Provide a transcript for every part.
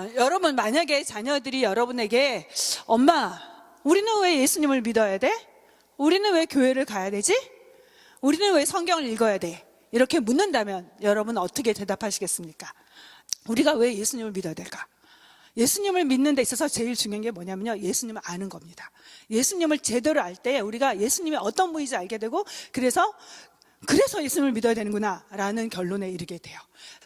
어, 여러분 만약에 자녀들이 여러분에게 엄마 우리는 왜 예수님을 믿어야 돼? 우리는 왜 교회를 가야 되지? 우리는 왜 성경을 읽어야 돼? 이렇게 묻는다면 여러분 어떻게 대답하시겠습니까? 우리가 왜 예수님을 믿어야 될까? 예수님을 믿는 데 있어서 제일 중요한 게 뭐냐면요. 예수님을 아는 겁니다. 예수님을 제대로 알 때 우리가 예수님이 어떤 분인지 알게 되고 그래서 그래서 예수님을 믿어야 되는구나 라는 결론에 이르게 돼요.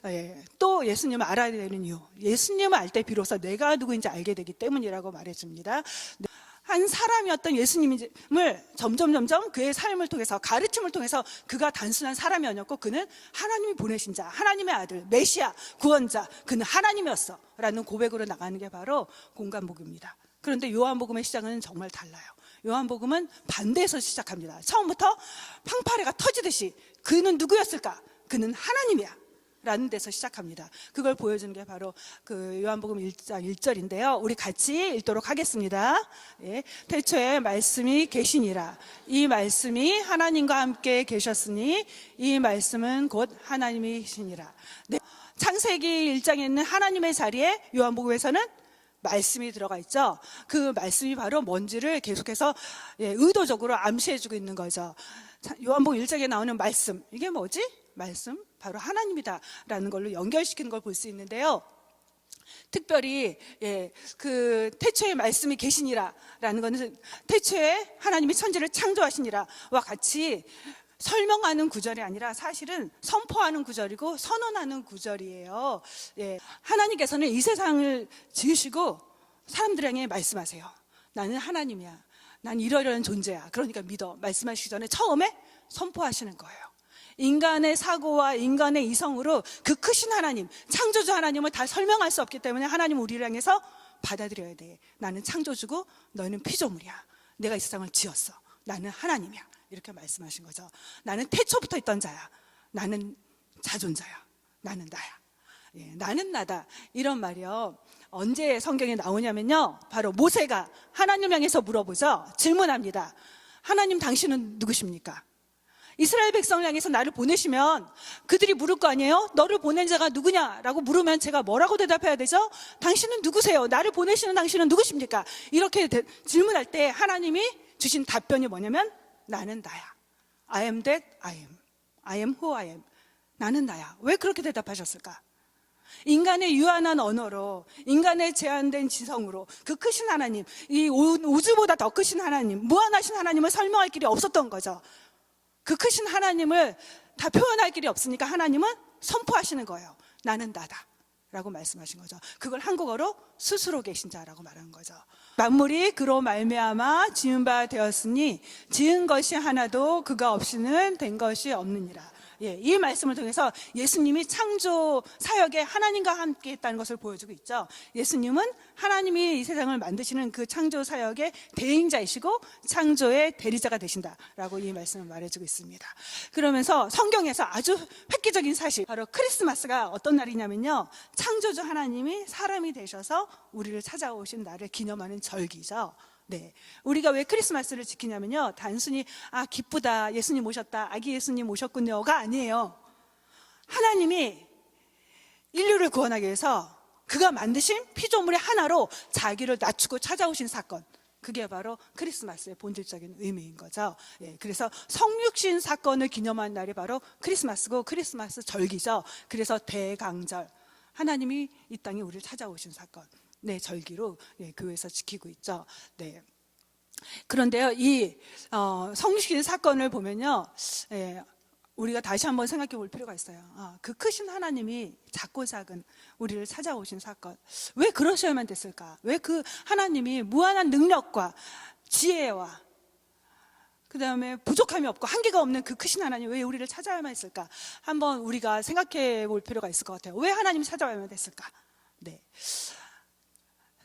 예, 또 예수님을 알아야 되는 이유. 예수님을 알 때 비로소 내가 누구인지 알게 되기 때문이라고 말해줍니다. 네. 한 사람이었던 예수님을 점점 점점 그의 삶을 통해서 가르침을 통해서 그가 단순한 사람이 아니었고 그는 하나님이 보내신 자, 하나님의 아들, 메시아, 구원자, 그는 하나님이었어 라는 고백으로 나가는 게 바로 공간복음입니다. 그런데 요한복음의 시작은 정말 달라요. 요한복음은 반대에서 시작합니다. 처음부터 팡파레가 터지듯이 그는 누구였을까? 그는 하나님이야. 라는 데서 시작합니다. 그걸 보여주는 게 바로 그 요한복음 1장 1절인데요. 우리 같이 읽도록 하겠습니다. 예. 태초에 말씀이 계시니라. 이 말씀이 하나님과 함께 계셨으니 이 말씀은 곧 하나님이시니라. 네. 창세기 1장에 있는 하나님의 자리에 요한복음에서는 말씀이 들어가 있죠. 그 말씀이 바로 뭔지를 계속해서 예, 의도적으로 암시해주고 있는 거죠. 자, 요한복음 1장에 나오는 말씀 이게 뭐지? 말씀 바로 하나님이다라는 걸로 연결시키는 걸 볼 수 있는데요. 특별히 예, 그 태초에 말씀이 계시니라라는 것은 태초에 하나님이 천지를 창조하시니라와 같이 설명하는 구절이 아니라 사실은 선포하는 구절이고 선언하는 구절이에요. 예, 하나님께서는 이 세상을 지으시고 사람들에게 말씀하세요. 나는 하나님이야. 난 이러이러한 존재야. 그러니까 믿어. 말씀하시기 전에 처음에 선포하시는 거예요. 인간의 사고와 인간의 이성으로 그 크신 하나님, 창조주 하나님을 다 설명할 수 없기 때문에 하나님 우리를 향해서 받아들여야 돼. 나는 창조주고 너희는 피조물이야. 내가 이 세상을 지었어. 나는 하나님이야. 이렇게 말씀하신 거죠. 나는 태초부터 있던 자야. 나는 자존자야. 나는 나야. 예, 나는 나다. 이런 말이요. 언제 성경에 나오냐면요. 바로 모세가 하나님 향해서 물어보죠. 질문합니다. 하나님 당신은 누구십니까? 이스라엘 백성을 향해서 나를 보내시면 그들이 물을 거 아니에요? 너를 보낸 자가 누구냐라고 물으면 제가 뭐라고 대답해야 되죠? 당신은 누구세요? 나를 보내시는 당신은 누구십니까? 이렇게 대- 질문할 때 하나님이 주신 답변이 뭐냐면 나는 나야. I am that I am. I am who I am. 나는 나야. 왜 그렇게 대답하셨을까? 인간의 유한한 언어로, 인간의 제한된 지성으로, 그 크신 하나님, 이 우- 우주보다 더 크신 하나님, 무한하신 하나님을 설명할 길이 없었던 거죠. 그 크신 하나님을 다 표현할 길이 없으니까 하나님은 선포하시는 거예요. 나는 나다. 라고 말씀하신 거죠. 그걸 한국어로 스스로 계신 자라고 말하는 거죠. 만물이 그로 말미암아 지은 바 되었으니 지은 것이 하나도 그가 없이는 된 것이 없느니라. 예, 이 말씀을 통해서 예수님이 창조 사역에 하나님과 함께 했다는 것을 보여주고 있죠. 예수님은 하나님이 이 세상을 만드시는 그 창조 사역의 대행자이시고 창조의 대리자가 되신다라고 이 말씀을 말해주고 있습니다. 그러면서 성경에서 아주 획기적인 사실, 바로 크리스마스가 어떤 날이냐면요. 창조주 하나님이 사람이 되셔서 우리를 찾아오신 날을 기념하는 절기죠. 네. 우리가 왜 크리스마스를 지키냐면요. 단순히, 아, 기쁘다. 예수님 오셨다. 아기 예수님 오셨군요가 아니에요. 하나님이 인류를 구원하기 위해서 그가 만드신 피조물의 하나로 자기를 낮추고 찾아오신 사건. 그게 바로 크리스마스의 본질적인 의미인 거죠. 예, 그래서 성육신 사건을 기념한 날이 바로 크리스마스고 크리스마스 절기죠. 그래서 대강절. 하나님이 이 땅에 우리를 찾아오신 사건. 네, 절기로 예, 교회에서 지키고 있죠. 네. 그런데요, 이 어, 성육신 사건을 보면요, 예, 우리가 다시 한번 생각해 볼 필요가 있어요. 아, 그 크신 하나님이 작고 작은 우리를 찾아오신 사건. 왜 그러셔야만 됐을까? 왜 그 하나님이 무한한 능력과 지혜와 그 다음에 부족함이 없고 한계가 없는 그 크신 하나님 왜 우리를 찾아야만 했을까? 한번 우리가 생각해 볼 필요가 있을 것 같아요. 왜 하나님이 찾아와야만 됐을까? 네.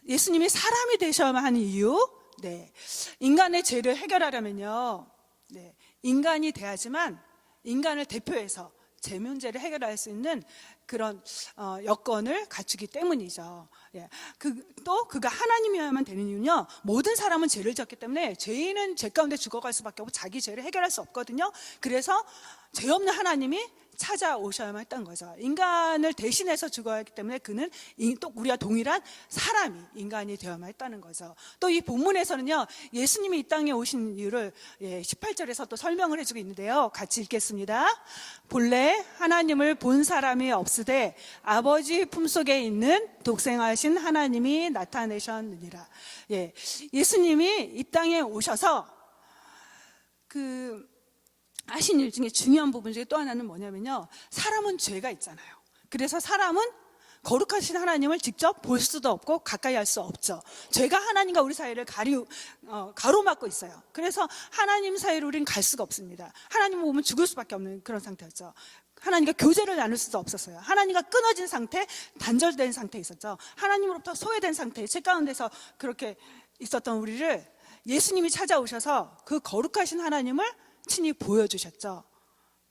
예수님이 사람이 되셔야만 하는 이유? 네. 인간의 죄를 해결하려면요. 네. 인간이 돼야지만 인간을 대표해서 제 문제를 해결할 수 있는 그런 어, 여건을 갖추기 때문이죠. 예. 그, 또 그가 하나님이어야만 되는 이유는요. 모든 사람은 죄를 졌기 때문에 죄인은 죄 가운데 죽어갈 수밖에 없고 자기 죄를 해결할 수 없거든요. 그래서 죄 없는 하나님이 찾아오셔야만 했던 거죠. 인간을 대신해서 죽어야 하기 때문에 그는 이- 또 우리와 동일한 사람이 인간이 되어야만 했다는 거죠. 또 이 본문에서는요, 예수님이 이 땅에 오신 이유를 예, 18절에서 또 설명을 해주고 있는데요. 같이 읽겠습니다. 본래 하나님을 본 사람이 없으되 아버지 품속에 있는 독생하신 하나님이 나타내셨느니라. 예, 예수님이 이 땅에 오셔서 그 하신 일 중에 중요한 부분 중에 또 하나는 뭐냐면요. 사람은 죄가 있잖아요. 그래서 사람은 거룩하신 하나님을 직접 볼 수도 없고 가까이 할 수 없죠. 죄가 하나님과 우리 사이를 가리, 어, 가로막고 있어요. 그래서 하나님 사이로 우리는 갈 수가 없습니다. 하나님을 보면 죽을 수밖에 없는 그런 상태였죠. 하나님과 교제를 나눌 수도 없었어요. 하나님과 끊어진 상태, 단절된 상태에 있었죠. 하나님으로부터 소외된 상태, 책 가운데서 그렇게 있었던 우리를 예수님이 찾아오셔서 그 거룩하신 하나님을 친히 보여주셨죠.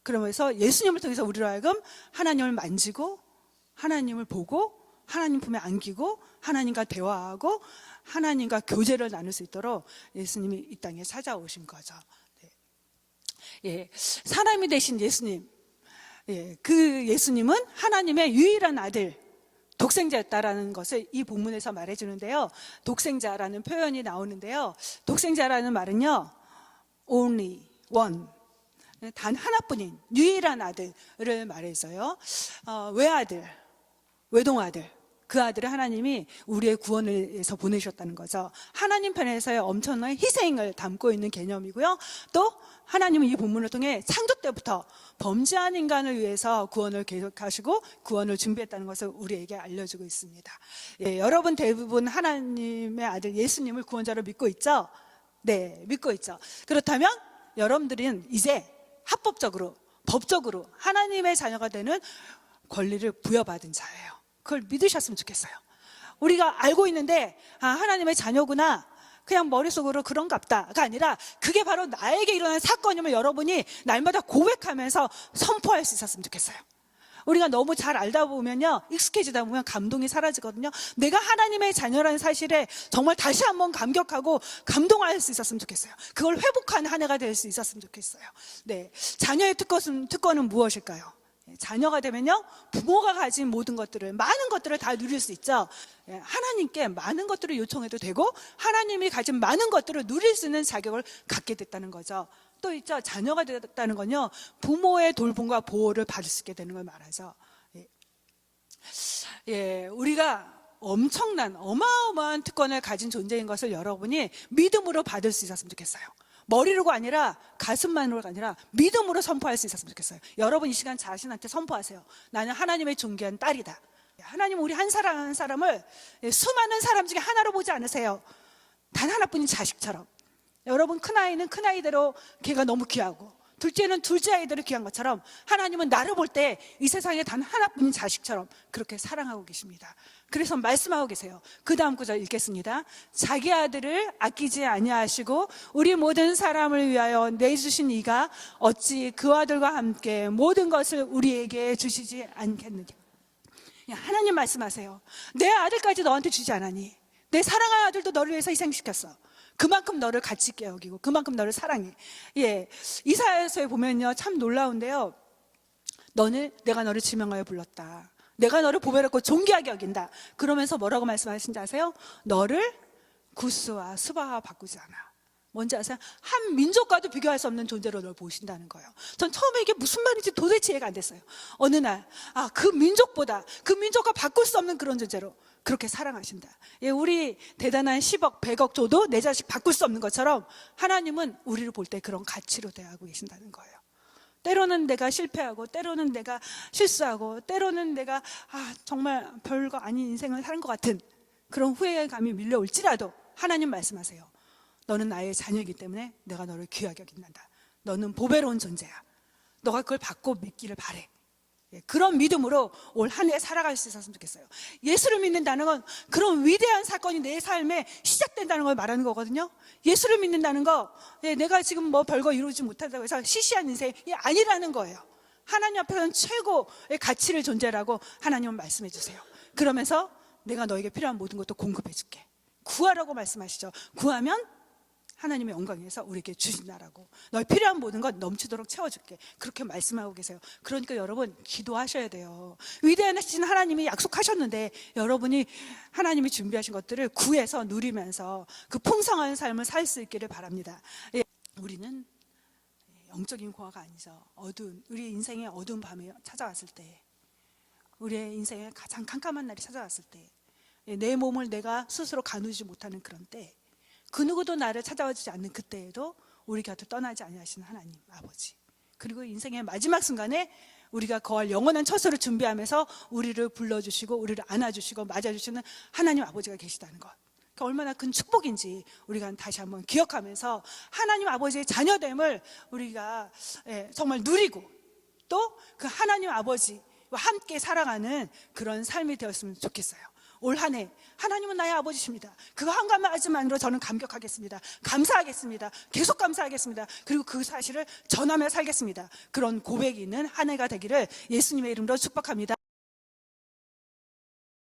그러면서 예수님을 통해서 우리로 하여금 하나님을 만지고 하나님을 보고 하나님 품에 안기고 하나님과 대화하고 하나님과 교제를 나눌 수 있도록 예수님이 이 땅에 찾아오신 거죠. 네. 예, 사람이 되신 예수님, 예, 그 예수님은 하나님의 유일한 아들, 독생자였다라는 것을 이 본문에서 말해주는데요. 독생자라는 표현이 나오는데요. 독생자라는 말은요, only one. 단 하나뿐인 유일한 아들을 말해서요. 어, 외아들, 외동아들. 그 아들을 하나님이 우리의 구원을 위해서 보내셨다는 거죠. 하나님 편에서의 엄청난 희생을 담고 있는 개념이고요. 또 하나님은 이 본문을 통해 창조 때부터 범죄한 인간을 위해서 구원을 계속하시고 구원을 준비했다는 것을 우리에게 알려주고 있습니다. 예, 여러분 대부분 하나님의 아들 예수님을 구원자로 믿고 있죠? 네, 믿고 있죠. 그렇다면 여러분들은 이제 합법적으로, 법적으로 하나님의 자녀가 되는 권리를 부여받은 자예요. 그걸 믿으셨으면 좋겠어요. 우리가 알고 있는데, 아, 하나님의 자녀구나. 그냥 머릿속으로 그런갑다가 아니라 그게 바로 나에게 일어난 사건임을 여러분이 날마다 고백하면서 선포할 수 있었으면 좋겠어요. 우리가 너무 잘 알다 보면요, 익숙해지다 보면 감동이 사라지거든요. 내가 하나님의 자녀라는 사실에 정말 다시 한번 감격하고 감동할 수 있었으면 좋겠어요. 그걸 회복한 한 해가 될 수 있었으면 좋겠어요. 네. 자녀의 특권은, 특권은 무엇일까요? 예, 자녀가 되면요, 부모가 가진 모든 것들을, 많은 것들을 다 누릴 수 있죠. 예, 하나님께 많은 것들을 요청해도 되고, 하나님이 가진 많은 것들을 누릴 수 있는 자격을 갖게 됐다는 거죠. 또 있죠. 자녀가 됐다는 건요, 부모의 돌봄과 보호를 받을 수 있게 되는 걸 말하죠. 예. 예, 우리가 엄청난 어마어마한 특권을 가진 존재인 것을 여러분이 믿음으로 받을 수 있었으면 좋겠어요. 머리로가 아니라 가슴만으로가 아니라 믿음으로 선포할 수 있었으면 좋겠어요. 여러분 이 시간 자신한테 선포하세요. 나는 하나님의 존귀한 딸이다. 하나님 우리 한 사람 한 사람을 수많은 사람 중에 하나로 보지 않으세요. 단 하나뿐인 자식처럼. 여러분 큰 아이는 큰 아이대로 걔가 너무 귀하고 둘째는 둘째 아이대로 귀한 것처럼 하나님은 나를 볼 때 이 세상에 단 하나뿐인 자식처럼 그렇게 사랑하고 계십니다. 그래서 말씀하고 계세요. 그 다음 구절 읽겠습니다. 자기 아들을 아끼지 아니하시고 우리 모든 사람을 위하여 내주신 이가 어찌 그 아들과 함께 모든 것을 우리에게 주시지 않겠느냐. 하나님 말씀하세요. 내 아들까지 너한테 주지 않았니? 내 사랑하는 아들도 너를 위해서 희생시켰어. 그만큼 너를 가치 있게 여기고 그만큼 너를 사랑해. 예. 이사야서에 보면요. 참 놀라운데요. 너는 내가 너를 지명하여 불렀다. 내가 너를 보배롭고 존귀하게 여긴다. 그러면서 뭐라고 말씀하신지 아세요? 너를 구스와 수바와 바꾸지 않아. 뭔지 아세요? 한 민족과도 비교할 수 없는 존재로 널 보신다는 거예요. 전 처음에 이게 무슨 말인지 도대체 이해가 안 됐어요. 어느 날, 아, 그 민족보다, 그 민족과 바꿀 수 없는 그런 존재로 그렇게 사랑하신다. 예, 우리 대단한 10억, 100억 줘도 내 자식 바꿀 수 없는 것처럼 하나님은 우리를 볼 때 그런 가치로 대하고 계신다는 거예요. 때로는 내가 실패하고, 때로는 내가 실수하고, 때로는 내가, 아, 정말 별거 아닌 인생을 사는 것 같은 그런 후회감이 밀려올지라도 하나님 말씀하세요. 너는 나의 자녀이기 때문에 내가 너를 귀하게 여긴다. 너는 보배로운 존재야. 너가 그걸 받고 믿기를 바래. 예, 그런 믿음으로 올 한 해 살아갈 수 있었으면 좋겠어요. 예수를 믿는다는 건 그런 위대한 사건이 내 삶에 시작된다는 걸 말하는 거거든요. 예수를 믿는다는 거, 예, 내가 지금 뭐 별거 이루지 못한다고 해서 시시한 인생이 아니라는 거예요. 하나님 앞에서는 최고의 가치를 존재라고 하나님은 말씀해 주세요. 그러면서 내가 너에게 필요한 모든 것도 공급해 줄게. 구하라고 말씀하시죠. 구하면 하나님의 영광에서 우리에게 주신다라고. 너희 필요한 모든 것 넘치도록 채워줄게. 그렇게 말씀하고 계세요. 그러니까 여러분 기도하셔야 돼요. 위대하신 하나님이 약속하셨는데 여러분이 하나님이 준비하신 것들을 구해서 누리면서 그 풍성한 삶을 살 수 있기를 바랍니다. 예, 우리는 영적인 고아가 아니죠. 어두운 우리 인생의 어두운 밤에 찾아왔을 때 우리의 인생에 가장 캄캄한 날이 찾아왔을 때 내 몸을 내가 스스로 가누지 못하는 그런 때 그 누구도 나를 찾아와 주지 않는 그때에도 우리 곁을 떠나지 아니하시는 하나님 아버지 그리고 인생의 마지막 순간에 우리가 거할 영원한 처소를 준비하면서 우리를 불러주시고 우리를 안아주시고 맞아주시는 하나님 아버지가 계시다는 것 그러니까 얼마나 큰 축복인지 우리가 다시 한번 기억하면서 하나님 아버지의 자녀됨을 우리가 예, 정말 누리고 또 그 하나님 아버지와 함께 살아가는 그런 삶이 되었으면 좋겠어요. 올 한 해 하나님은 나의 아버지십니다. 그거 한 가지만으로 저는 감격하겠습니다. 감사하겠습니다. 계속 감사하겠습니다. 그리고 그 사실을 전하며 살겠습니다. 그런 고백이 있는 한 해가 되기를 예수님의 이름으로 축복합니다.